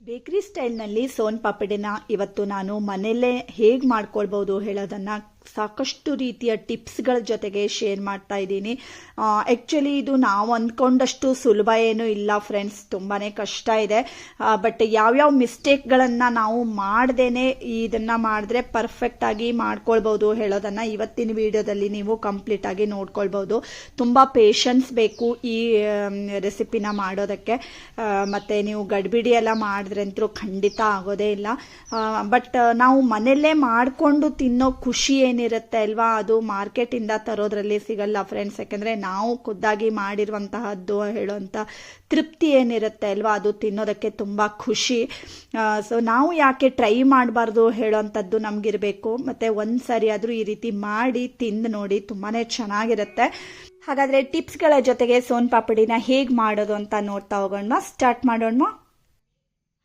Bakery ಸ್ಟೈಲ್ನಲ್ಲಿ ಸೋನ್ ಪಾಪಡಿನ ಇವತ್ತು ನಾನು ಮನೆಯಲ್ಲೇ ಹೇಗೆ ಮಾಡ್ಕೊಳ್ಬೋದು ಹೇಳೋದನ್ನು ಸಾಕಷ್ಟು ರೀತಿಯ ಟಿಪ್ಸ್ಗಳ ಜೊತೆಗೆ ಶೇರ್ ಮಾಡ್ತಾ ಇದ್ದೀನಿ. ಆ್ಯಕ್ಚುಲಿ ಇದು ನಾವು ಅಂದ್ಕೊಂಡಷ್ಟು ಸುಲಭ ಏನೂ ಇಲ್ಲ ಫ್ರೆಂಡ್ಸ್ ತುಂಬಾ ಕಷ್ಟ ಇದೆ. ಬಟ್ ಯಾವ್ಯಾವ ಮಿಸ್ಟೇಕ್ಗಳನ್ನು ನಾವು ಮಾಡ್ದೇನೆ ಇದನ್ನು ಮಾಡಿದ್ರೆ ಪರ್ಫೆಕ್ಟಾಗಿ ಮಾಡ್ಕೊಳ್ಬೋದು ಹೇಳೋದನ್ನು ಇವತ್ತಿನ ವಿಡಿಯೋದಲ್ಲಿ ನೀವು ಕಂಪ್ಲೀಟಾಗಿ ನೋಡ್ಕೊಳ್ಬೋದು. ತುಂಬ ಪೇಷನ್ಸ್ ಬೇಕು ಈ ರೆಸಿಪಿನ ಮಾಡೋದಕ್ಕೆ. ಮತ್ತು ನೀವು ಗಡ್ಬಿಡಿ ಎಲ್ಲ ಅಂತೂ ಖಂಡಿತ ಆಗೋದೇ ಇಲ್ಲ. ಬಟ್ ನಾವು ಮನೆಯಲ್ಲೇ ಮಾಡಿಕೊಂಡು ತಿನ್ನೋ ಖುಷಿ ಏನಿರುತ್ತೆ ಅಲ್ವಾ? ಅದು ಮಾರ್ಕೆಟಿಂದ ತರೋದ್ರಲ್ಲಿ ಸಿಗಲ್ಲ ಫ್ರೆಂಡ್ಸ್ ಯಾಕೆಂದರೆ ನಾವು ಖುದ್ದಾಗಿ ಮಾಡಿರುವಂತಹದ್ದು ಹೇಳುವಂತ ತೃಪ್ತಿ ಏನಿರುತ್ತೆ ಅಲ್ವಾ? ಅದು ತಿನ್ನೋದಕ್ಕೆ ತುಂಬ ಖುಷಿ. ಸೊ ನಾವು ಯಾಕೆ ಟ್ರೈ ಮಾಡಬಾರ್ದು ಹೇಳೋವಂಥದ್ದು ನಮಗಿರಬೇಕು. ಮತ್ತು ಒಂದು ಸರಿ ಆದರೂ ಈ ರೀತಿ ಮಾಡಿ ತಿಂದು ನೋಡಿ ತುಂಬಾ ಚೆನ್ನಾಗಿರುತ್ತೆ. ಹಾಗಾದರೆ ಟಿಪ್ಸ್ಗಳ ಜೊತೆಗೆ ಸೋನ್ ಪಾಪಡಿನ ಹೇಗೆ ಮಾಡೋದು ಅಂತ ನೋಡ್ತಾ ಹೋಗೋಣ. ಸ್ಟಾರ್ಟ್ ಮಾಡೋಣ.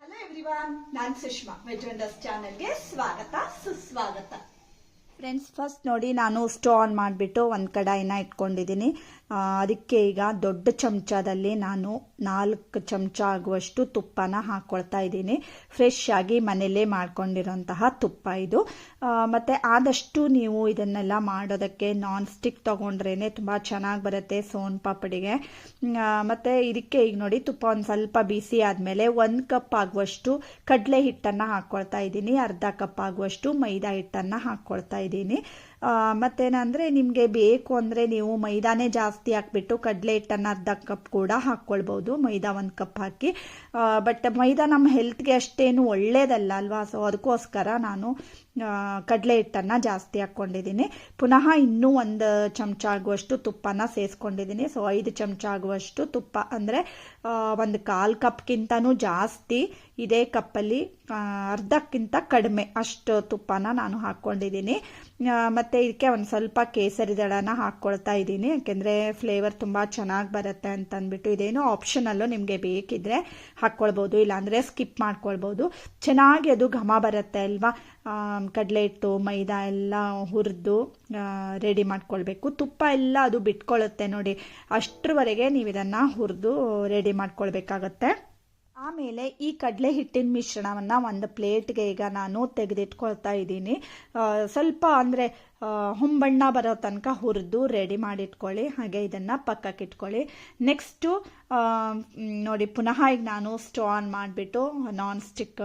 ಹಲೋ ಎವ್ರಿವಾನ್ ನಾನು ಸುಷ್ಮಾ. ವೆಜ್ ಚಾನಲ್ಗೆ ಸ್ವಾಗತ, ಸುಸ್ವಾಗತ. ಫ್ರೆಂಡ್ಸ್ ಫಸ್ಟ್ ನೋಡಿ ನಾನು ಸ್ಟೋ ಆನ್ ಮಾಡಿಬಿಟ್ಟು ಒಂದು ಕಡಾಯಿನ ಇಟ್ಕೊಂಡಿದ್ದೀನಿ. ಅದಕ್ಕೆ ಈಗ ದೊಡ್ಡ ಚಮಚದಲ್ಲಿ ನಾನು ನಾಲ್ಕು ಚಮಚ ಆಗುವಷ್ಟು ತುಪ್ಪನ ಹಾಕ್ಕೊಳ್ತಾ ಇದ್ದೀನಿ. ಫ್ರೆಶ್ ಆಗಿ ಮನೆಯಲ್ಲೇ ಮಾಡ್ಕೊಂಡಿರೋಂತಹ ತುಪ್ಪ ಇದು. ಮತ್ತು ಆದಷ್ಟು ನೀವು ಇದನ್ನೆಲ್ಲ ಮಾಡೋದಕ್ಕೆ ನಾನ್ ಸ್ಟಿಕ್ ತೊಗೊಂಡ್ರೇ ತುಂಬ ಚೆನ್ನಾಗಿ ಬರುತ್ತೆ ಸೋನ್ ಪಾಪಡಿಗೆ. ಮತ್ತು ಇದಕ್ಕೆ ಈಗ ನೋಡಿ ತುಪ್ಪ ಒಂದು ಸ್ವಲ್ಪ ಬಿಸಿ ಆದಮೇಲೆ ಒಂದು ಕಪ್ ಆಗುವಷ್ಟು ಕಡಲೆ ಹಿಟ್ಟನ್ನು ಹಾಕ್ಕೊಳ್ತಾ ಇದ್ದೀನಿ. ಅರ್ಧ ಕಪ್ ಆಗುವಷ್ಟು ಮೈದಾ ಹಿಟ್ಟನ್ನು ಹಾಕ್ಕೊಳ್ತಾ ಇದ್ದೀನಿ. ಮತ್ತೇನಂದ್ರೆ ನಿಮಗೆ ಬೇಕು ಅಂದರೆ ನೀವು ಮೈದಾನೇ ಜಾಸ್ತಿ ಹಾಕ್ಬಿಟ್ಟು ಕಡಲೆ ಹಿಟ್ಟನ್ನು ಅರ್ಧ ಕಪ್ ಕೂಡ ಹಾಕ್ಕೊಳ್ಬೋದು. ಮೈದಾ ಒಂದು ಕಪ್ ಹಾಕಿ. ಬಟ್ ಮೈದಾ ನಮ್ಮ ಹೆಲ್ತ್ಗೆ ಅಷ್ಟೇನು ಒಳ್ಳೇದಲ್ಲ ಅಲ್ವಾ? ಸೊ ಅದಕ್ಕೋಸ್ಕರ ನಾನು ಕಡಲೆ ಹಿಟ್ಟನ್ನು ಜಾಸ್ತಿ ಹಾಕ್ಕೊಂಡಿದ್ದೀನಿ ಪುನಃ ಇನ್ನೂ ಒಂದು ಚಮಚ ಆಗುವಷ್ಟು ತುಪ್ಪನ ಸೇರಿಸ್ಕೊಂಡಿದ್ದೀನಿ ಸೊ ಐದು ಚಮಚ ಆಗುವಷ್ಟು ತುಪ್ಪ ಅಂದರೆ ಒಂದು ಕಾಲು ಕಪ್ಗಿಂತನೂ ಜಾಸ್ತಿ ಇದೇ ಕಪ್ಪಲ್ಲಿ ಅರ್ಧಕ್ಕಿಂತ ಕಡಿಮೆ ಅಷ್ಟು ತುಪ್ಪನ ನಾನು ಹಾಕ್ಕೊಂಡಿದ್ದೀನಿ ಆ, ಮತ್ತೆ ಇದಕ್ಕೆ ಒಂದು ಸ್ವಲ್ಪ ಕೇಸರಿ ದಳನ ಹಾಕ್ಕೊಳ್ತಾ ಇದ್ದೀನಿ. ಯಾಕೆಂದರೆ ಫ್ಲೇವರ್ ತುಂಬ ಚೆನ್ನಾಗಿ ಬರುತ್ತೆ ಅಂತ ಅಂದ್ಬಿಟ್ಟು ಇದೇನು ಆಪ್ಷನಲ್ಲೂ ನಿಮಗೆ ಬೇಕಿದ್ರೆ ಹಾಕ್ಕೊಳ್ಬೋದು ಇಲ್ಲಾಂದರೆ ಸ್ಕಿಪ್ ಮಾಡ್ಕೊಳ್ಬೋದು. ಚೆನ್ನಾಗಿ ಅದು ಘಮ ಬರುತ್ತೆ ಅಲ್ವಾ? ಕಡಲೆ ಹಿಟ್ಟು ಮೈದಾ ಎಲ್ಲ ಹುರಿದು ರೆಡಿ ಮಾಡ್ಕೊಳ್ಬೇಕು. ತುಪ್ಪ ಎಲ್ಲ ಅದು ಬಿಟ್ಕೊಳ್ಳುತ್ತೆ ನೋಡಿ. ಅಷ್ಟರವರೆಗೆ ನೀವು ಇದನ್ನು ಹುರಿದು ರೆಡಿ ಮಾಡ್ಕೊಳ್ಬೇಕಾಗತ್ತೆ. ಆಮೇಲೆ ಈ ಕಡಲೆ ಹಿಟ್ಟಿನ ಮಿಶ್ರಣವನ್ನು ಒಂದು ಪ್ಲೇಟ್ಗೆ ಈಗ ನಾನು ತೆಗೆದಿಟ್ಕೊಳ್ತಾ ಇದ್ದೀನಿ. ಸ್ವಲ್ಪ ಅಂದರೆ ಹೊಂಬಣ್ಣ ಬರೋ ತನಕ ಹುರಿದು ರೆಡಿ ಮಾಡಿಟ್ಕೊಳ್ಳಿ, ಹಾಗೆ ಇದನ್ನು ಪಕ್ಕಕ್ಕೆ ಇಟ್ಕೊಳ್ಳಿ. ನೆಕ್ಸ್ಟು ನೋಡಿ, ಪುನಃ ಈಗ ನಾನು ಸ್ಟೋ ಆನ್ ಮಾಡಿಬಿಟ್ಟು ನಾನ್ ಸ್ಟಿಕ್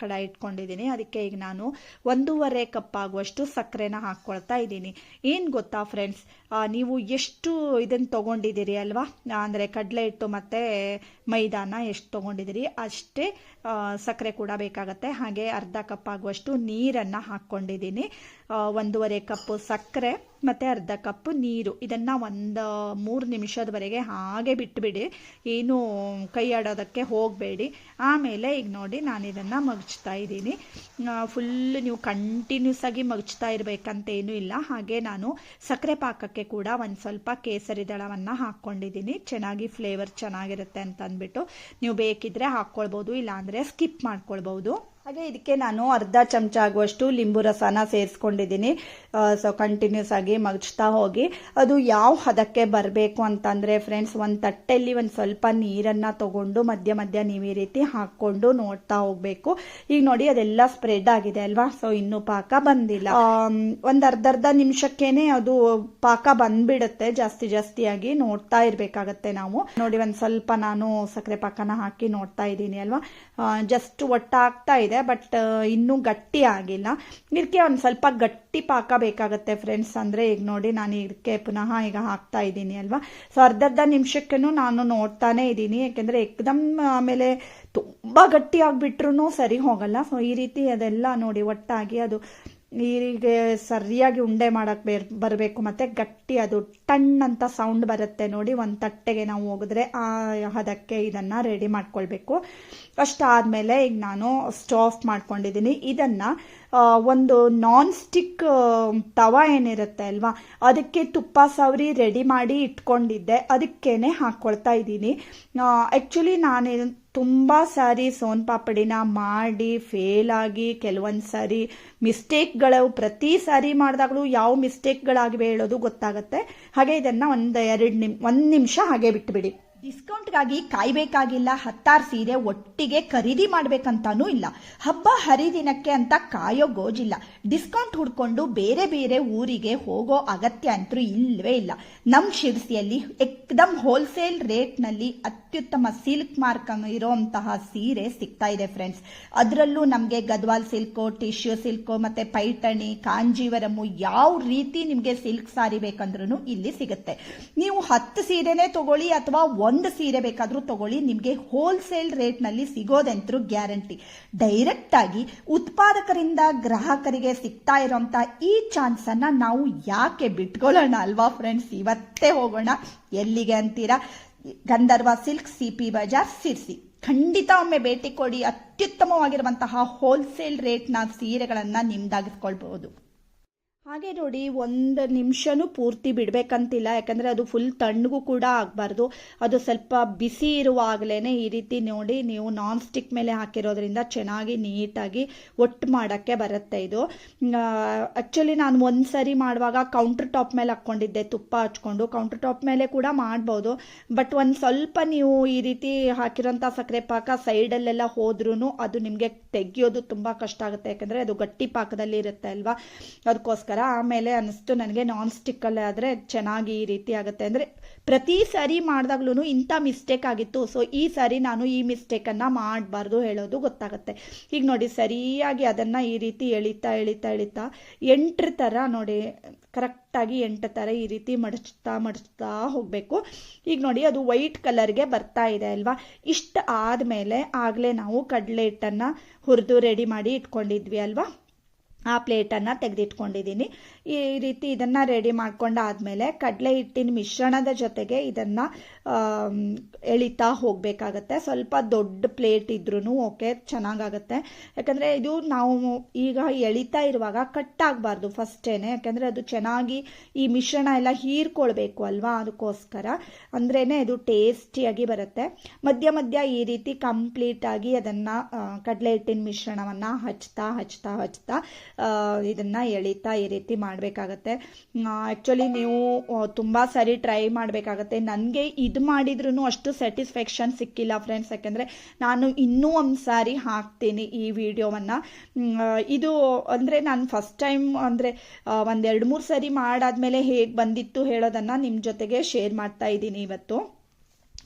ಕಡೆ ಇಟ್ಕೊಂಡಿದ್ದೀನಿ. ಅದಕ್ಕೆ ಈಗ ನಾನು ಒಂದೂವರೆ ಕಪ್ ಆಗುವಷ್ಟು ಸಕ್ಕರೆನ ಹಾಕ್ಕೊಳ್ತಾ ಇದ್ದೀನಿ. ಏನು ಗೊತ್ತಾ ಫ್ರೆಂಡ್ಸ್ ನೀವು ಎಷ್ಟು ಇದನ್ನು ತೊಗೊಂಡಿದ್ದೀರಿ ಅಲ್ವಾ? ಅಂದರೆ ಕಡಲೆ ಹಿಟ್ಟು ಮತ್ತು ಮೈದಾನ ಎಷ್ಟು ತೊಗೊಂಡಿದ್ದೀರಿ? ಅಷ್ಟೇ ಸಕ್ಕರೆ ಕೂಡ ಬೇಕಾಗತ್ತೆ. ಹಾಗೆ ಅರ್ಧ ಕಪ್ ಆಗುವಷ್ಟು ನೀರನ್ನು ಹಾಕ್ಕೊಂಡಿದ್ದೀನಿ. ಒಂದೂವರೆ ಕಪ್ಪು ಸಕ್ಕರೆ. ಮತ್ತು ಅರ್ಧ ಕಪ್ ನೀರು. ಇದನ್ನು ಒಂದು ಮೂರು ನಿಮಿಷದವರೆಗೆ ಹಾಗೆ ಬಿಟ್ಬಿಡಿ. ಏನು ಕೈ ಆಡೋದಕ್ಕೆ ಹೋಗಬೇಡಿ. ಆಮೇಲೆ ಈಗ ನೋಡಿ ನಾನು ಇದನ್ನು ಮಗ್ಚ್ತಾ ಇದ್ದೀನಿ. ಫುಲ್ ನೀವು ಕಂಟಿನ್ಯೂಸ್ ಆಗಿ ಮಗ್ಚ್ತಾ ಇರಬೇಕಂತೇನೂ ಇಲ್ಲ. ಹಾಗೆ ನಾನು ಸಕ್ಕರೆ ಪಾಕಕ್ಕೆ ಕೂಡ ಒಂದು ಸ್ವಲ್ಪ ಕೇಸರಿ ದಳವನ್ನು ಹಾಕ್ಕೊಂಡಿದ್ದೀನಿ ಚೆನ್ನಾಗಿ ಫ್ಲೇವರ್ ಚೆನ್ನಾಗಿರುತ್ತೆ ಅಂತ ಅಂದ್ಬಿಟ್ಟು ನೀವು ಬೇಕಿದ್ರೆ ಹಾಕ್ಕೊಳ್ಬೋದು ಇಲ್ಲಾಂದರೆ ಸ್ಕಿಪ್ ಮಾಡ್ಕೊಳ್ಬೋದು. ಹಾಗೆ ಇದಕ್ಕೆ ನಾನು ಅರ್ಧ ಚಮಚ ಆಗುವಷ್ಟು ಲಿಂಬು ರಸನ ಸೇರಿಸ್ಕೊಂಡಿದ್ದೀನಿ. ಸೊ ಕಂಟಿನ್ಯೂಸ್ ಆಗಿ ಮಗ್ಚ್ತಾ ಹೋಗಿ, ಅದು ಯಾವ ಹದಕ್ಕೆ ಬರಬೇಕು ಅಂತಂದರೆ ಫ್ರೆಂಡ್ಸ್ ಒಂದು ತಟ್ಟೆಯಲ್ಲಿ ಒಂದು ಸ್ವಲ್ಪ ನೀರನ್ನು ತಗೊಂಡು ಮಧ್ಯ ಮಧ್ಯ ನೀವು ಈ ರೀತಿ ಹಾಕ್ಕೊಂಡು ನೋಡ್ತಾ ಹೋಗಬೇಕು. ಈಗ ನೋಡಿ ಅದೆಲ್ಲ ಸ್ಪ್ರೆಡ್ ಆಗಿದೆ ಅಲ್ವಾ? ಸೊ ಇನ್ನೂ ಪಾಕ ಬಂದಿಲ್ಲ. ಒಂದು ಅರ್ಧ ಅರ್ಧ ನಿಮಿಷಕ್ಕೇನೆ ಅದು ಪಾಕ ಬಂದ್ಬಿಡುತ್ತೆ. ಜಾಸ್ತಿ ಜಾಸ್ತಿಯಾಗಿ ನೋಡ್ತಾ ಇರಬೇಕಾಗತ್ತೆ ನಾವು. ನೋಡಿ, ಒಂದು ಸ್ವಲ್ಪ ನಾನು ಸಕ್ಕರೆ ಪಾಕನ ಹಾಕಿ ನೋಡ್ತಾ ಇದ್ದೀನಿ ಅಲ್ವಾ? ಜಸ್ಟ್ ಒಟ್ಟಾಗ್ತಾ ಇದೆ ಬಟ್ ಇನ್ನೂ ಗಟ್ಟಿ ಆಗಿಲ್ಲ. ಇದಕ್ಕೆ ಒಂದು ಸ್ವಲ್ಪ ಗಟ್ಟಿ ಪಾಕ ಬೇಕಾಗುತ್ತೆ ಫ್ರೆಂಡ್ಸ್ ಅಂದರೆ ಈಗ ನೋಡಿ ನಾನು ಇದಕ್ಕೆ ಪುನಃ ಈಗ ಹಾಕ್ತಾ ಇದ್ದೀನಿ ಅಲ್ವಾ? ಸೊ ಅರ್ಧರ್ಧ ಅರ್ಧ ನಿಮಿಷಕ್ಕೂ ನಾನು ನೋಡ್ತಾನೆ ಇದ್ದೀನಿ. ಯಾಕೆಂದರೆ ಏಕದಮ್ ಆಮೇಲೆ ತುಂಬಾ ಗಟ್ಟಿ ಆಗಿಬಿಟ್ರು ಸರಿ ಹೋಗಲ್ಲ. ಸೊ ಈ ರೀತಿ ಅದೆಲ್ಲ ನೋಡಿ ಒಟ್ಟಾಗಿ ಅದು ಹೀಗೆ ಸರಿಯಾಗಿ ಉಂಡೆ ಮಾಡೋಕ್ಕೆ ಬೇರ್, ಬರಬೇಕು ಮತ್ತು ಗಟ್ಟಿ ಅದು ಟಣ್ ಅಂತ ಸೌಂಡ್ ಬರುತ್ತೆ ನೋಡಿ ಒಂದು ತಟ್ಟೆಗೆ ನಾವು ಹೋಗಿದ್ರೆ ಆ ಹದಕ್ಕೆ ಇದನ್ನು ರೆಡಿ ಮಾಡ್ಕೊಳ್ಬೇಕು. ಅಷ್ಟಾದಮೇಲೆ ಈಗ ನಾನು ಸ್ಟಾಫ್ ಮಾಡ್ಕೊಂಡಿದ್ದೀನಿ ಇದನ್ನು ಒಂದು ನಾನ್ ಸ್ಟಿಕ್ ತವ ಏನಿರುತ್ತೆ ಅಲ್ವಾ, ಅದಕ್ಕೆ ತುಪ್ಪ ಸವರಿ ರೆಡಿ ಮಾಡಿ ಇಟ್ಕೊಂಡಿದ್ದೆ. ಅದಕ್ಕೇನೆ ಹಾಕ್ಕೊಳ್ತಾ ಇದ್ದೀನಿ ಆ್ಯಕ್ಚುಲಿ ನಾನು ತುಂಬ ಸಾರಿ ಸೋನ್ ಪಾಪಡಿನ ಮಾಡಿ ಫೇಲ್ ಆಗಿ, ಕೆಲವೊಂದು ಸಾರಿ ಮಿಸ್ಟೇಕ್ಗಳು ಪ್ರತಿ ಸಾರಿ ಮಾಡಿದಾಗಲೂ ಯಾವ ಮಿಸ್ಟೇಕ್ಗಳಾಗಿವೆ ಹೇಳೋದು ಗೊತ್ತಾಗುತ್ತೆ. ಹಾಗೆ ಇದನ್ನು ಒಂದು ಎರಡು ನಿಮ್, ಒಂದು ನಿಮಿಷ ಹಾಗೆ ಬಿಟ್ಬಿಡಿ. ಡಿಸ್ಕೌಂಟ್ಗಾಗಿ ಕಾಯ್ಬೇಕಾಗಿಲ್ಲ, ಹತ್ತಾರು ಸೀರೆ ಒಟ್ಟಿಗೆ ಖರೀದಿ ಮಾಡ್ಬೇಕಂತಾನೂ ಇಲ್ಲ. ಹಬ್ಬ ಹರಿದಿನಕ್ಕೆ ಅಂತ ಕಾಯೋ ಗೋಜಿಲ್ಲ. ಡಿಸ್ಕೌಂಟ್ ಹುಡ್ಕೊಂಡು ಬೇರೆ ಬೇರೆ ಊರಿಗೆ ಹೋಗೋ ಅಗತ್ಯ ಅಂತೂ ಇಲ್ಲವೇ ಇಲ್ಲ. ನಮ್ಮ ಶಿರ್ಸಿಯಲ್ಲಿ ಎಕ್ದಮ್ ಹೋಲ್ಸೇಲ್ ರೇಟ್ನಲ್ಲಿ ಅತ್ಯುತ್ತಮ ಸಿಲ್ಕ್ ಮಾರ್ಕ್ ಇರೋಂತಹ ಸೀರೆ ಸಿಗ್ತಾ ಇದೆ ಫ್ರೆಂಡ್ಸ್. ಅದರಲ್ಲೂ ನಮಗೆ ಗದ್ವಾಲ್ ಸಿಲ್ಕು, ಟಿಶ್ಯೂ ಸಿಲ್ಕು ಮತ್ತೆ ಪೈಠಣಿ, ಕಾಂಜೀವರಮು ಯಾವ ರೀತಿ ನಿಮಗೆ ಸಿಲ್ಕ್ ಸಾರಿ ಬೇಕಂದ್ರೂ ಇಲ್ಲಿ ಸಿಗುತ್ತೆ. ನೀವು ಹತ್ತು ಸೀರೆನೇ ತಗೊಳ್ಳಿ ಅಥವಾ ಒಂದು ಸೀರೆ ಬೇಕಾದರೂ ತಗೊಳ್ಳಿ. ನಿಮಗೆ ಹೋಲ್ಸೇಲ್ ರೇಟ್ನಲ್ಲಿ ಸಿಗೋದಂತರೂ ಗ್ಯಾರಂಟಿ. ಡೈರೆಕ್ಟಾಗಿ ಉತ್ಪಾದಕರಿಂದ ಗ್ರಾಹಕರಿಗೆ ಸಿಗ್ತಾ ಇರೋಂಥ ಈ ಚಾನ್ಸನ್ನು ನಾವು ಯಾಕೆ ಬಿಟ್ಕೊಳ್ಳೋಣ ಅಲ್ವಾ ಫ್ರೆಂಡ್ಸ್ ಇವತ್ತೇ ಹೋಗೋಣ. ಎಲ್ಲಿಗೆ ಅಂತೀರಾ? Gandharva silk C P Bazaar Sirsi ಖಂಡಿತ ಒಮ್ಮೆ ಭೇಟಿ ಕೊಡಿ. ಅತ್ಯುತ್ತಮವಾಗಿರುವಂತಹ ಹೋಲ್ಸೇಲ್ ರೇಟ್ನ ಸೀರೆಗಳನ್ನು ನಿಮ್ದಾಗಿಸ್ಕೊಳ್ಬಹುದು. ಹಾಗೆ ನೋಡಿ, ಒಂದು ನಿಮಿಷನೂ ಪೂರ್ತಿ ಬಿಡಬೇಕಂತಿಲ್ಲ. ಯಾಕಂದರೆ ಅದು ಫುಲ್ ತಣ್ಣಗೂ ಕೂಡ ಆಗಬಾರ್ದು. ಅದು ಸ್ವಲ್ಪ ಬಿಸಿ ಇರುವಾಗಲೇ ಈ ರೀತಿ ನೋಡಿ, ನೀವು ನಾನ್ ಸ್ಟಿಕ್ ಮೇಲೆ ಹಾಕಿರೋದ್ರಿಂದ ಚೆನ್ನಾಗಿ ನೀಟಾಗಿ ಒಟ್ಟು ಮಾಡೋಕ್ಕೆ ಬರುತ್ತೆ ಇದು. ಆ್ಯಕ್ಚುಲಿ ನಾನು ಒಂದು ಸರಿ ಮಾಡುವಾಗ ಕೌಂಟರ್ ಟಾಪ್ ಮೇಲೆ ಹಾಕ್ಕೊಂಡಿದ್ದೆ, ತುಪ್ಪ ಹಚ್ಕೊಂಡು. ಕೌಂಟರ್ ಟಾಪ್ ಮೇಲೆ ಕೂಡ ಮಾಡ್ಬೋದು. ಬಟ್ ಒಂದು ಸ್ವಲ್ಪ ನೀವು ಈ ರೀತಿ ಹಾಕಿರೋಂಥ ಸಕ್ಕರೆ ಪಾಕ ಸೈಡಲ್ಲೆಲ್ಲ ಹೋದ್ರೂ ಅದು ನಿಮಗೆ ತೆಗಿಯೋದು ತುಂಬ ಕಷ್ಟ ಆಗುತ್ತೆ. ಯಾಕಂದರೆ ಅದು ಗಟ್ಟಿ ಪಾಕದಲ್ಲಿ ಇರುತ್ತೆ ಅಲ್ವಾ? ಅದಕ್ಕೋಸ್ಕರ. ಆಮೇಲೆ ಅನಿಸ್ತು ನನಗೆ ನಾನ್ ಸ್ಟಿಕ್ಕಲ್ಲೇ ಆದರೆ ಚೆನ್ನಾಗಿ ಈ ರೀತಿ ಆಗುತ್ತೆ. ಅಂದರೆ ಪ್ರತಿ ಸರಿ ಮಾಡಿದಾಗ್ಲೂ ಇಂಥ ಮಿಸ್ಟೇಕ್ ಆಗಿತ್ತು. ಸೊ ಈ ಸಾರಿ ನಾನು ಈ ಮಿಸ್ಟೇಕನ್ನು ಮಾಡಬಾರ್ದು ಹೇಳೋದು ಗೊತ್ತಾಗುತ್ತೆ. ಈಗ ನೋಡಿ, ಸರಿಯಾಗಿ ಅದನ್ನು ಈ ರೀತಿ ಎಳಿತಾ ಎಳಿತಾ ಎಳಿತಾ ಎಂಟ್ರ ಥರ ನೋಡಿ ಕರೆಕ್ಟಾಗಿ ಎಂಟು ಥರ ಈ ರೀತಿ ಮಡಚ್ತಾ ಮಡಚ್ತಾ ಹೋಗಬೇಕು. ಈಗ ನೋಡಿ, ಅದು ವೈಟ್ ಕಲರ್ಗೆ ಬರ್ತಾ ಇದೆ ಅಲ್ವಾ? ಇಷ್ಟು ಆದಮೇಲೆ ಆಗಲೇ ನಾವು ಕಡಲೆ ಹಿಟ್ಟನ್ನು ಹುರಿದು ರೆಡಿ ಮಾಡಿ ಇಟ್ಕೊಂಡಿದ್ವಿ ಅಲ್ವಾ? ಆ ಪ್ಲೇಟನ್ನು ತೆಗೆದಿಟ್ಕೊಂಡಿದ್ದೀನಿ. ಈ ರೀತಿ ಇದನ್ನು ರೆಡಿ ಮಾಡ್ಕೊಂಡಾದಮೇಲೆ ಕಡಲೆ ಹಿಟ್ಟಿನ ಮಿಶ್ರಣದ ಜೊತೆಗೆ ಇದನ್ನು ಎಳಿತಾ ಹೋಗಬೇಕಾಗತ್ತೆ. ಸ್ವಲ್ಪ ದೊಡ್ಡ ಪ್ಲೇಟ್ ಇದ್ರೂ ಓಕೆ, ಚೆನ್ನಾಗಾಗತ್ತೆ. ಯಾಕಂದರೆ ಇದು ನಾವು ಈಗ ಎಳಿತಾ ಇರುವಾಗ ಕಟ್ ಆಗಬಾರ್ದು ಫಸ್ಟೇನೆ. ಯಾಕಂದರೆ ಅದು ಚೆನ್ನಾಗಿ ಈ ಮಿಶ್ರಣ ಎಲ್ಲ ಹೀರ್ಕೊಳ್ಬೇಕು ಅಲ್ವಾ ಅದಕ್ಕೋಸ್ಕರ. ಅಂದ್ರೇ ಇದು ಟೇಸ್ಟಿಯಾಗಿ ಬರುತ್ತೆ. ಮಧ್ಯ ಮಧ್ಯ ಈ ರೀತಿ ಕಂಪ್ಲೀಟಾಗಿ ಅದನ್ನು ಕಡಲೆ ಹಿಟ್ಟಿನ ಮಿಶ್ರಣವನ್ನು ಹಚ್ತಾ ಹಚ್ತಾ ಹಚ್ತಾ ಇದನ್ನು ಎಳಿತಾ ಈ ರೀತಿ ಮಾಡಬೇಕಾಗತ್ತೆ. ಆ್ಯಕ್ಚುಲಿ ನೀವು ತುಂಬ ಸರಿ ಟ್ರೈ ಮಾಡಬೇಕಾಗತ್ತೆ. ನನಗೆ ಇದು ಮಾಡಿದ್ರೂ ಅಷ್ಟು ಸ್ಯಾಟಿಸ್ಫ್ಯಾಕ್ಷನ್ ಸಿಕ್ಕಿಲ್ಲ ಫ್ರೆಂಡ್ಸ್ ಯಾಕೆಂದರೆ ನಾನು ಇನ್ನೂ ಒಂದು ಸಾರಿ ಹಾಕ್ತೀನಿ ಈ ವಿಡಿಯೋವನ್ನು. ಇದು ಅಂದರೆ ನಾನು ಫಸ್ಟ್ ಟೈಮ್ ಅಂದರೆ ಒಂದೆರಡು ಮೂರು ಸಾರಿ ಮಾಡಾದ್ಮೇಲೆ ಹೇಗೆ ಬಂದಿತ್ತು ಹೇಳೋದನ್ನು ನಿಮ್ಮ ಜೊತೆಗೆ ಶೇರ್ ಮಾಡ್ತಾ ಇದ್ದೀನಿ ಇವತ್ತು.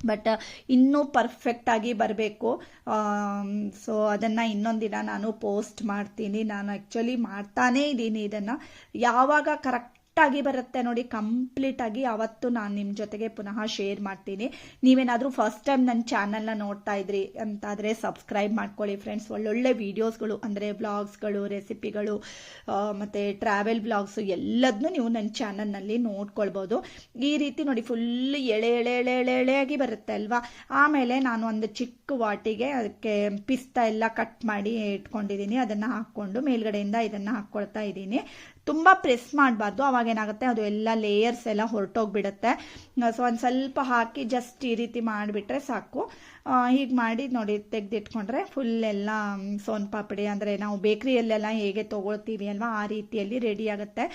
ಬಟ್ ಇನ್ನೂ ಪರ್ಫೆಕ್ಟಾಗಿ ಬರಬೇಕು. ಸೊ ಅದನ್ನು ಇನ್ನೊಂದು ದಿನ ನಾನು ಪೋಸ್ಟ್ ಮಾಡ್ತೀನಿ. ನಾನು ಆ್ಯಕ್ಚುಲಿ ಮಾಡ್ತಾನೇ ಇದ್ದೀನಿ ಇದನ್ನು. ಯಾವಾಗ ಕರೆಕ್ಟ್ ಆಗಿ ಬರುತ್ತೆ ನೋಡಿ ಕಂಪ್ಲೀಟ್ ಆಗಿ ಅವತ್ತು ನಾನು ನಿಮ್ಮ ಜೊತೆಗೆ ಪುನಃ ಶೇರ್ ಮಾಡ್ತೀನಿ. ನೀವೇನಾದರೂ ಫಸ್ಟ್ ಟೈಮ್ ನನ್ನ ಚಾನಲ್ನ ನೋಡ್ತಾ ಇದ್ರಿ ಅಂತಾದರೆ ಸಬ್ಸ್ಕ್ರೈಬ್ ಮಾಡ್ಕೊಳ್ಳಿ ಫ್ರೆಂಡ್ಸ್ ಒಳ್ಳೊಳ್ಳೆ ವೀಡಿಯೋಸ್ಗಳು ಅಂದರೆ ವ್ಲಾಗ್ಸ್ಗಳು ರೆಸಿಪಿಗಳು ಮತ್ತು ಟ್ರಾವೆಲ್ ವ್ಲಾಗ್ಸು ಎಲ್ಲದನ್ನೂ ನೀವು ನನ್ನ ಚಾನಲ್ನಲ್ಲಿ ನೋಡ್ಕೊಳ್ಬೋದು. ಈ ರೀತಿ ನೋಡಿ ಫುಲ್ ಎಳೆ ಎಳೆ ಎಳೆ ಎಳೆ, ಎಳೆಯಾಗಿ ಬರುತ್ತೆ ಅಲ್ವಾ? ಆಮೇಲೆ ನಾನು ಒಂದು ಚಿಕ್ಕ ವಾಟಿಗೆ ಅದಕ್ಕೆ ಪಿಸ್ತಾ ಎಲ್ಲ ಕಟ್ ಮಾಡಿ ಇಟ್ಕೊಂಡಿದ್ದೀನಿ. ಅದನ್ನು ಹಾಕ್ಕೊಂಡು ಮೇಲ್ಗಡೆಯಿಂದ ಇದನ್ನು ಹಾಕ್ಕೊಳ್ತಾ ಇದ್ದೀನಿ. ತುಂಬ ಪ್ರೆಸ್ ಮಾಡಬಾರ್ದು. ಅವಾಗ ಏನಾಗುತ್ತೆ? ಅದು ಎಲ್ಲ ಲೇಯರ್ಸ್ ಎಲ್ಲ ಹೊರಟೋಗ್ಬಿಡುತ್ತೆ. ಸೊ ಒಂದು ಸ್ವಲ್ಪ ಹಾಕಿ ಜಸ್ಟ್ ಈ ರೀತಿ ಮಾಡಿಬಿಟ್ರೆ ಸಾಕು. ಹೀಗೆ ಮಾಡಿ ನೋಡಿ ತೆಗೆದಿಟ್ಕೊಂಡ್ರೆ ಫುಲ್ ಎಲ್ಲ ಸೋನ್ ಪಾಪಡಿ ಅಂದರೆ ನಾವು ಬೇಕ್ರಿಯಲ್ಲೆಲ್ಲ ಹೇಗೆ ತೊಗೊಳ್ತೀವಿ ಅಲ್ವಾ? ಆ ರೀತಿಯಲ್ಲಿ ರೆಡಿ ಆಗುತ್ತೆ.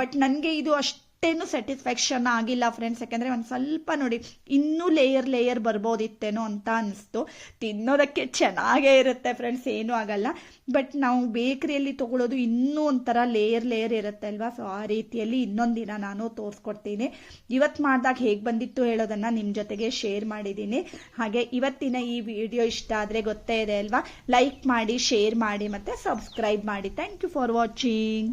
ಬಟ್ ನನಗೆ ಇದು ಅಷ್ಟು ಅಷ್ಟೇನು ಸ್ಯಾಟಿಸ್ಫ್ಯಾಕ್ಷನ್ ಆಗಿಲ್ಲ ಫ್ರೆಂಡ್ಸ್ ಯಾಕೆಂದರೆ ಒಂದು ಸ್ವಲ್ಪ ನೋಡಿ, ಇನ್ನೂ ಲೇಯರ್ ಲೇಯರ್ ಬರ್ಬೋದಿತ್ತೇನೋ ಅಂತ ಅನಿಸ್ತು. ತಿನ್ನೋದಕ್ಕೆ ಚೆನ್ನಾಗೇ ಇರುತ್ತೆ ಫ್ರೆಂಡ್ಸ್ ಏನೂ ಆಗಲ್ಲ. ಬಟ್ ನಾವು ಬೇಕ್ರಿಯಲ್ಲಿ ತಗೊಳ್ಳೋದು ಇನ್ನೂ ಒಂಥರ ಲೇಯರ್ ಲೇಯರ್ ಇರುತ್ತೆ ಅಲ್ವಾ? ಸೊ ಆ ರೀತಿಯಲ್ಲಿ ಇನ್ನೊಂದು ದಿನ ನಾನು ತೋರಿಸ್ಕೊಡ್ತೀನಿ. ಇವತ್ತು ಮಾಡಿದಾಗ ಹೇಗೆ ಬಂದಿತ್ತು ಹೇಳೋದನ್ನು ನಿಮ್ಮ ಜೊತೆಗೆ ಶೇರ್ ಮಾಡಿದ್ದೀನಿ. ಹಾಗೆ ಇವತ್ತಿನ ಈ ವಿಡಿಯೋ ಇಷ್ಟ ಆದರೆ ಗೊತ್ತೇ ಇದೆ ಅಲ್ವಾ? ಲೈಕ್ ಮಾಡಿ ಶೇರ್ ಮಾಡಿ ಮತ್ತು ಸಬ್ಸ್ಕ್ರೈಬ್ ಮಾಡಿ. Thank you for watching